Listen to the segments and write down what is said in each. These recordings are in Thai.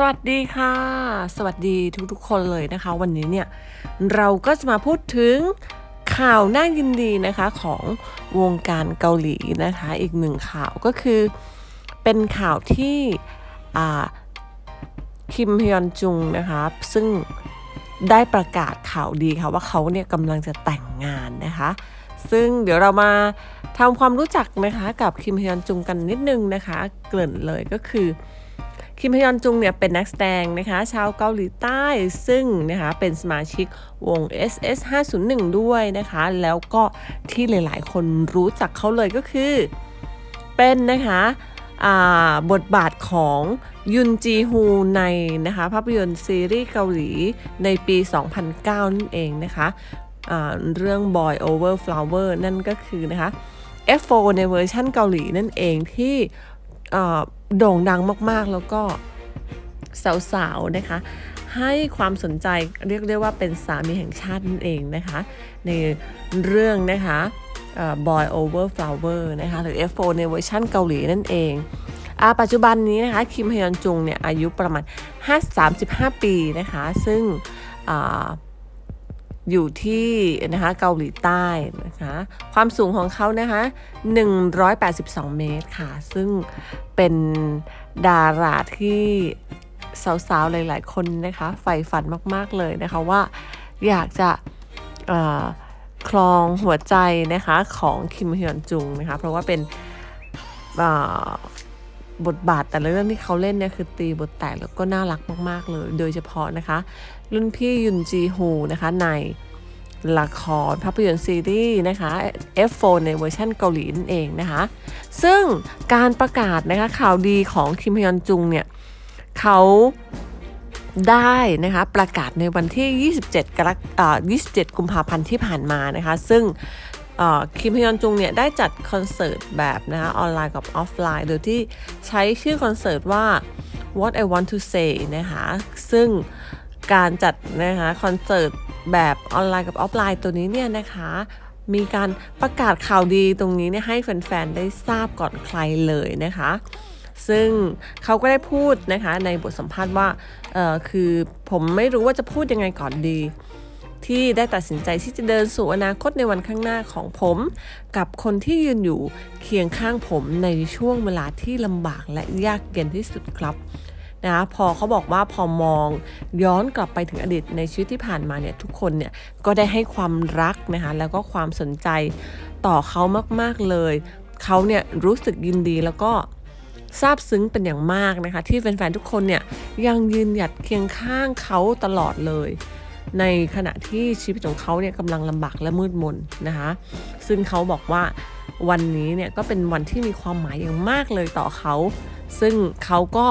สวัสดีค่ะ สวัสดีทุกๆ คนเลยนะคะ วันนี้เนี่ยเราก็จะมาพูดถึงข่าวน่ายินดีนะคะของวงการเกาหลีนะคะ อีกหนึ่งข่าวก็คือเป็นข่าวที่อ่าคิมฮยอนจุงนะคะซึ่งได้ประกาศข่าวดีค่ะว่าเขาเนี่ยกำลังจะแต่งงานนะคะ ซึ่งเดี๋ยวเรามาทำความรู้จักนะคะกับคิมฮยอนจุงกันนิดนึงนะคะ เกริ่นเลยก็คือ คิมฮยอนจุงเนี่ยเป็นนักแสดงนะคะชาวเกาหลีใต้ซึ่งนะคะเป็นสมาชิกวง SS 501ด้วยนะคะ แล้วก็ที่หลายๆ คนรู้จักเขาเลยก็คือ เป็นนะคะบทบาทของยุนจีฮูในนะคะภาพยนตร์ซีรีส์เกาหลีในปี 2009 นั่นเองนะคะเรื่อง Boy Over Flower นั่นก็คือนะคะ F4 ในเวอร์ชั่นเกาหลีนั่นเองที่ โด่งดังมากๆ แล้วก็สาวๆนะคะ ให้ความสนใจเรียกได้ว่าเป็นสามีแห่งชาตินั่นเองนะคะ ในเรื่องนะคะ Boy Over Flower นะคะหรือ F4 ในเวอร์ชั่นเกาหลีนั่นเองอาปัจจุบันนี้นะคะคิมฮยอนจุงเนี่ยอายุประมาณ5 35 ปีนะคะ ซึ่ง อยู่ที่นะคะเกาหลีใต้นะคะความสูงของเขานะคะ182 เมตรค่ะ ซึ่งเป็นดาราที่สาวๆ หลายๆ คนนะคะใฝ่ฝันมากๆเลยนะคะว่าอยากจะคลองหัวใจนะคะของคิมฮยอนจุงนะคะเพราะว่าเป็น บทบาทแต่ละเรื่องที่เขาเล่นเนี่ยคือตีบทแตกแล้วก็น่ารักมาก ๆ เลย โดยเฉพาะนะคะ รุ่นพี่ยุนจีฮูนะคะในละครภาพยนตร์ซีรีส์นะคะ F4 ในเวอร์ชันเกาหลีนั่นเองนะคะ ซึ่งการประกาศนะคะข่าวดีของคิมฮยอนจุงเนี่ยเขาได้นะคะประกาศในวันที่ 27 กรกฎาคม 27 กุมภาพันธ์ที่ผ่านมานะคะ ซึ่ง คิมฮยอนจุงเนี่ยได้จัดคอนเสิร์ตแบบนะคะออนไลน์กับออฟไลน์ โดยที่ใช้ชื่อคอนเสิร์ตว่า What I Want to Say นะคะซึ่งการจัดนะคะคอนเสิร์ตแบบออนไลน์กับออฟไลน์ตัวนี้เนี่ยนะคะมีการประกาศข่าวดีตรงนี้เนี่ยให้แฟนๆ ได้ทราบก่อนใครเลยนะคะ ซึ่งเขาก็ได้พูดนะคะในบทสัมภาษณ์ว่าเออคือผมไม่รู้ว่าจะพูดยังไงก่อนดี ที่ได้ตัดสินใจที่จะเดินสู่อนาคตในวันข้างหน้าของผม กับคนที่ยืนอยู่เคียงข้างผมในช่วงเวลาที่ลำบากและยากเย็นที่สุดครับนะคะพอเขาบอกว่าพอมองย้อนกลับไปถึงอดีตในชีวิตที่ผ่านมาเนี่ยทุกคนเนี่ยก็ได้ให้ความรักนะคะแล้วก็ความสนใจต่อเขามากๆเลย เขาเนี่ยรู้สึกยินดีแล้วก็ซาบซึ้งเป็นอย่างมากนะคะ ที่แฟนๆทุกคนเนี่ยยังยืนหยัดเคียงข้างเขาตลอดเลย ในขณะที่ชีวิตของเขาเนี่ยกำลังลำบากและมืดมนนะคะซึ่งเขาบอกว่าวันนี้เนี่ยก็เป็นวันที่มีความหมายอย่างมากเลยต่อเขา ซึ่งเขาก็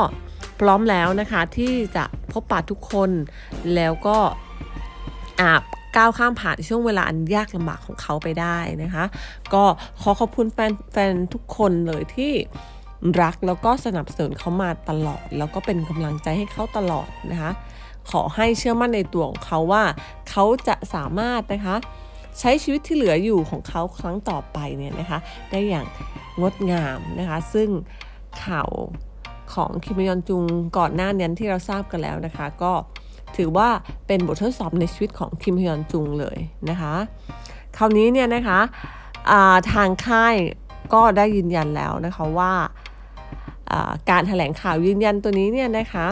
พร้อมแล้วนะคะที่จะพบปะทุกคนแล้วก็อาบก้าวข้ามผ่านช่วงเวลาอันยากลำบากของเขาไปได้นะคะ ก็ขอขอบคุณแฟนแฟนทุกคนเลยที่รักแล้วก็สนับสนุนเขามาตลอด แล้วก็เป็นกำลังใจให้เขาตลอดนะคะ ขอให้เชื่อมั่นในตัวของเขาว่า เขาจะสามารถนะคะ ใช้ชีวิตที่เหลืออยู่ของเขาครั้งต่อไปเนี่ยนะคะได้อย่างงดงามนะคะ ซึ่งข่าวของคิมยอนจุงก่อนหน้านี้ที่เราทราบกันแล้วนะคะ ก็ถือว่าเป็นบททดสอบในชีวิตของคิมฮยอนจุงเลยนะคะ คราวนี้เนี่ยนะคะาทางค่ายก็ได้ยืนยันแล้วนะคะว่าอ่าการแถลงข่าวยืนยันตัวนี้เนี่ยนะคะ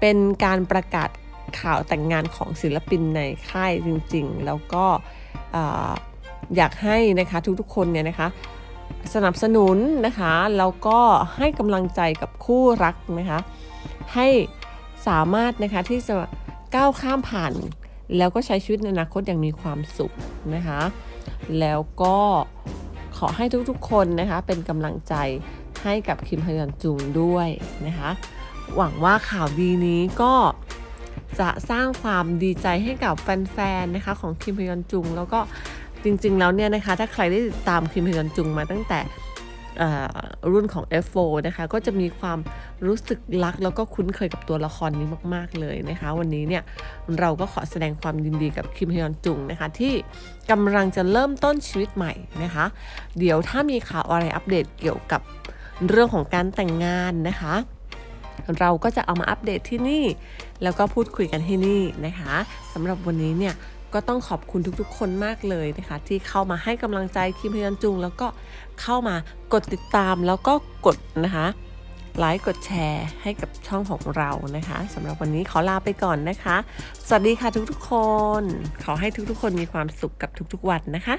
เป็นการประกาศข่าวแต่งงานของศิลปินในค่ายจริงๆ แล้วก็อ่าอยากให้นะคะทุกๆคนเนี่ยนะคะสนับสนุนนะคะแล้วก็ให้กำลังใจกับคู่รักนะคะให้สามารถนะคะที่จะก้าวข้ามผ่าน แล้วก็ใช้ชีวิตในอนาคตอย่างมีความสุขนะคะแล้วก็ขอให้ทุกๆคนนะคะเป็นกำลังใจให้กับคิมฮยอนจุงด้วยนะคะ หวังว่าข่าวดีนี้ก็จะสร้างความดีใจให้กับแฟนๆนะคะของคิมฮยอนจุง แล้วก็จริงๆแล้วเนี่ยนะคะ ถ้าใครได้ติดตามคิมฮยอนจุงมาตั้งแต่อ่อรุ่นของ F4 นะคะ ก็จะมีความรู้สึกรักแล้วก็คุ้นเคยกับตัวละครนี้มาก ๆ เลยนะคะ วันนี้เนี่ยเราก็ขอแสดงความยินดีกับคิมฮยอนจุงนะคะ ที่กำลังจะเริ่มต้นชีวิตใหม่นะคะ เดี๋ยวถ้ามีข่าวอะไรอัปเดตเกี่ยวกับเรื่องของการแต่งงานนะคะ เราก็จะเอามาอัปเดตที่นี่ แล้วก็พูดคุยกันที่นี่นะคะสำหรับวันนี้เนี่ยก็ต้องขอบคุณทุกๆ คนมากเลยนะคะ ที่เข้ามาให้กำลังใจทีมพยันจุง แล้วก็เข้ามากดติดตามแล้วก็กดนะคะไลค์กดแชร์ให้กับช่องของเรานะคะสำหรับวันนี้ขอลาไปก่อนนะคะ สวัสดีค่ะทุกๆคน ขอให้ทุกๆคนมีความสุขกับทุกๆวันนะคะ